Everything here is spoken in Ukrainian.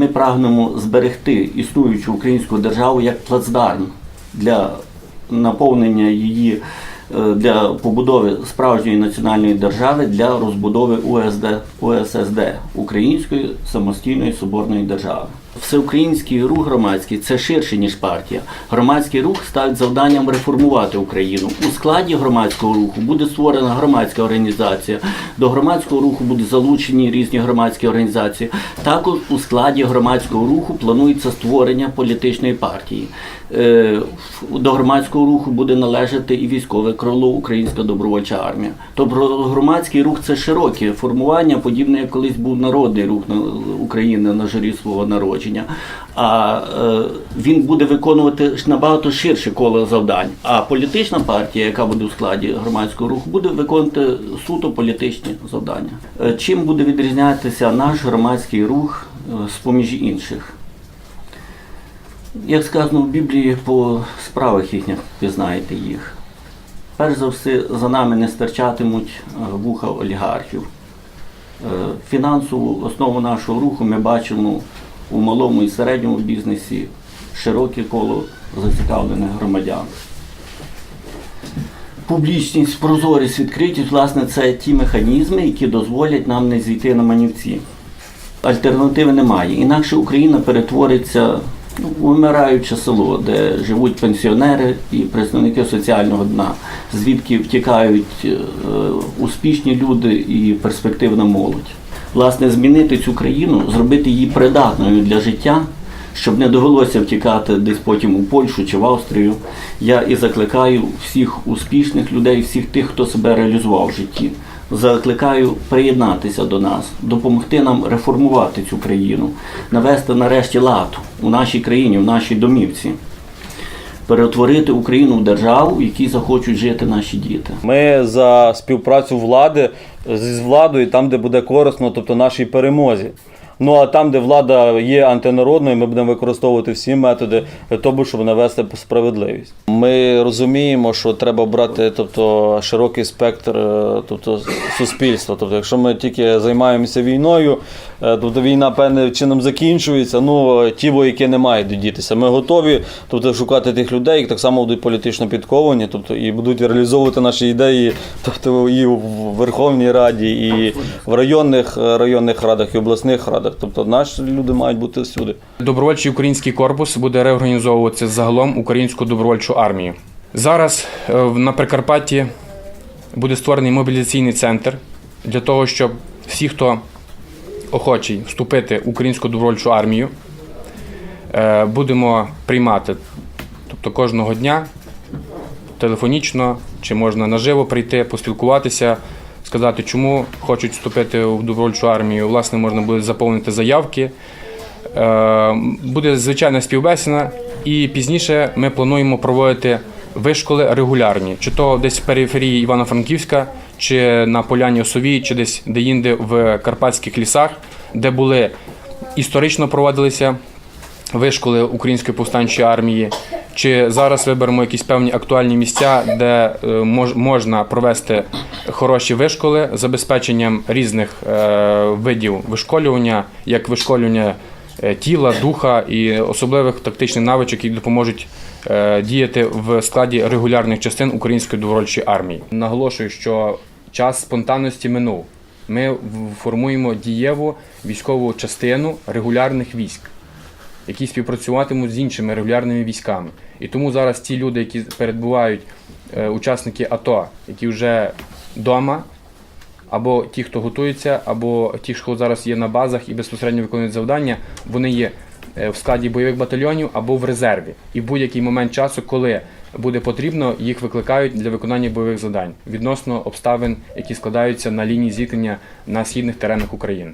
Ми прагнемо зберегти існуючу українську державу як плацдарм для наповнення її е, для побудови справжньої національної держави для розбудови УСД, УССД Української самостійної соборної держави. Всеукраїнський рух громадський це ширше ніж партія. Громадський рух ставить завданням реформувати Україну. У складі громадського руху буде створена громадська організація. До громадського руху будуть залучені різні громадські організації. Також у складі громадського руху планується створення політичної партії. Е, До громадського руху буде належати і військове крило Українська добровольча армія. Тобто громадський рух це широке формування, подібне як колись був народний рух України на журі свого народження. А е, він буде виконувати набагато ширше коло завдань. А політична партія, яка буде у складі громадського руху, буде виконувати суто політичні завдання. Е, Чим буде відрізнятися наш громадський рух е, з-поміж інших? Як сказано в Біблії, по справах їхніх пізнаєте їх. Перш за все, за нами не стирчатимуть вуха олігархів. Фінансову основу нашого руху ми бачимо у малому і середньому бізнесі широке коло зацікавлених громадян. Публічність, прозорість, відкритість, власне, це ті механізми, які дозволять нам не зійти на манівці. Альтернативи немає. Інакше Україна перетвориться ну, в вимираюче село, де живуть пенсіонери і представники соціального дна, звідки втікають е, успішні люди і перспективна молодь. Власне, змінити цю країну, зробити її придатною для життя, щоб не довелося втікати десь потім у Польщу чи в Австрію. Я і закликаю всіх успішних людей, всіх тих, хто себе реалізував в житті. Закликаю приєднатися до нас, допомогти нам реформувати цю країну, навести нарешті лад у нашій країні, в нашій домівці, перетворити Україну в державу, в якій захочуть жити наші діти. Ми за співпрацю влади з владою там, де буде корисно, тобто нашій перемозі. Ну а там, де влада є антинародною, ми будемо використовувати всі методи для того, щоб навести справедливість. Ми розуміємо, що треба брати тобто, широкий спектр е, тобто, суспільства. Тобто, якщо ми тільки займаємося війною, е, тобто війна певним чином закінчується. Ну ті вояки не мають додітися. Ми готові тобто, шукати тих людей, які так само будуть політично підковані, тобто і будуть реалізовувати наші ідеї, тобто і в Верховній Раді, і в районних районних радах, і обласних радах. Тобто наші люди мають бути всюди. Добровольчий український корпус буде реорганізовуватися загалом українську добровольчу армію. Зараз е, на Прикарпатті буде створений мобілізаційний центр для того, щоб всі, хто охочий вступити в українську добровольчу армію, е, будемо приймати. Тобто кожного дня телефонічно чи можна наживо прийти, поспілкуватися, сказати, чому хочуть вступити в добровольчу армію. Власне, можна буде заповнити заявки. Е, Буде звичайна співбесіда, і пізніше ми плануємо проводити вишколи регулярні, чи то десь в периферії Івано-Франківська, чи на Поляні Осовій, чи десь де-інде в карпатських лісах, де були історично проводилися вишколи Української повстанчої армії, чи зараз виберемо якісь певні актуальні місця, де е, мож, можна провести хороші вишколи з забезпеченням різних е, видів вишколювання, як вишколювання е, тіла, духа і особливих тактичних навичок, які допоможуть діяти в складі регулярних частин Української добровольчої армії. Наголошую, що час спонтанності минув. Ми формуємо дієву військову частину регулярних військ які співпрацюватимуть з іншими регулярними військами. І тому зараз ті люди, які перебувають, е, учасники АТО, які вже вдома, або ті, хто готується, або ті, хто зараз є на базах і безпосередньо виконують завдання, вони є е, в складі бойових батальйонів або в резерві. І в будь-який момент часу, коли буде потрібно, їх викликають для виконання бойових завдань відносно обставин, які складаються на лінії зіткнення на східних теренах України.